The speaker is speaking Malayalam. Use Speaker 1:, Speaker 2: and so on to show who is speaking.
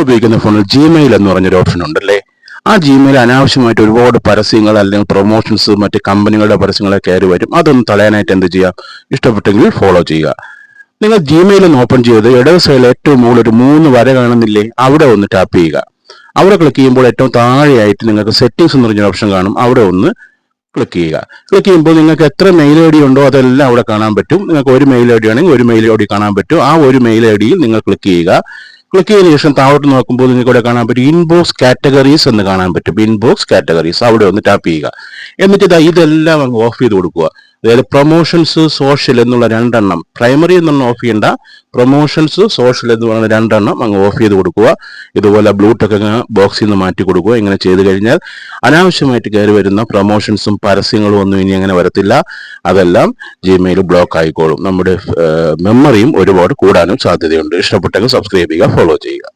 Speaker 1: ഉപയോഗിക്കുന്ന ഫോണിൽ ജിമെയിൽ എന്ന് പറഞ്ഞൊരു ഓപ്ഷൻ ഉണ്ടല്ലേ? ആ ജിമെയിൽ അനാവശ്യമായിട്ട് ഒരുപാട് പരസ്യങ്ങൾ അല്ലെങ്കിൽ പ്രൊമോഷൻസ് മറ്റ് കമ്പനികളുടെ പരസ്യങ്ങളൊക്കെ കയറി വരും. അതൊന്ന് തടയാനായിട്ട് എന്ത് ചെയ്യാം ഇഷ്ടപ്പെട്ടെങ്കിൽ ഫോളോ ചെയ്യുക. നിങ്ങൾ ജിമെയിൽ ഒന്ന് ഓപ്പൺ ചെയ്ത് ഇടത് സൈഡിൽ ഏറ്റവും മുകളിൽ ഒരു മൂന്ന് വര കാണുന്നില്ലേ? അവിടെ ഒന്ന് ടാപ്പ് ചെയ്യുക. അവിടെ ക്ലിക്ക് ചെയ്യുമ്പോൾ ഏറ്റവും താഴെയായിട്ട് നിങ്ങൾക്ക് സെറ്റിംഗ്സ് എന്ന് പറഞ്ഞൊരു ഓപ്ഷൻ കാണും. അവിടെ ഒന്ന് ക്ലിക്ക് ചെയ്യുക. ക്ലിക്ക് ചെയ്യുമ്പോൾ നിങ്ങൾക്ക് എത്ര മെയിൽ ഐ ഡി ഉണ്ടോ അതെല്ലാം അവിടെ കാണാൻ പറ്റും. നിങ്ങൾക്ക് ഒരു മെയിൽ ഐ ഡി ആണെങ്കിൽ ഒരു മെയിൽ ഐ ഡി കാണാൻ പറ്റും. ആ ഒരു മെയിൽ ഐ ഡിയിൽ നിങ്ങൾ ക്ലിക്ക് ചെയ്യുക. ക്ലിക്ക് ചെയ്തതിനു ശേഷം താഴോട്ട് നോക്കുമ്പോൾ നിങ്ങൾക്ക് ഇവിടെ കാണാൻ പറ്റും ഇൻബോക്സ് കാറ്റഗറീസ് എന്ന് കാണാൻ പറ്റും. ഇൻബോക്സ് കാറ്റഗറീസ് അവിടെ ഒന്ന് ടാപ്പ് ചെയ്യുക. എന്നിട്ട് ഇതാ ഇതെല്ലാം അങ്ങ് ഓഫ് ചെയ്ത് കൊടുക്കുക. അതായത് പ്രൊമോഷൻസ് സോഷ്യൽ എന്നുള്ള രണ്ടെണ്ണം. പ്രൈമറി എന്നൊന്നും ഓഫ് ചെയ്യേണ്ട. പ്രൊമോഷൻസ് സോഷ്യൽ എന്ന് പറയുന്ന രണ്ടെണ്ണം അങ്ങ് ഓഫ് ചെയ്ത് കൊടുക്കുക. ഇതുപോലെ ബ്ലൂട്ടൊക്കെ അങ്ങ് ബോക്സിൽ നിന്ന് മാറ്റി കൊടുക്കുക. ഇങ്ങനെ ചെയ്ത് കഴിഞ്ഞാൽ അനാവശ്യമായിട്ട് കയറി വരുന്ന പ്രൊമോഷൻസും പരസ്യങ്ങളും ഒന്നും ഇനി അങ്ങനെ വരത്തില്ല. അതെല്ലാം ജിമെയിൽ ബ്ലോക്ക് ആയിക്കോളും. നമ്മുടെ മെമ്മറിയും ഒരുപാട് കൂടാനും സാധ്യതയുണ്ട്. ഇഷ്ടപ്പെട്ടെങ്കിൽ സബ്സ്ക്രൈബ് ചെയ്യുക ഫോളോ ചെയ്യുക.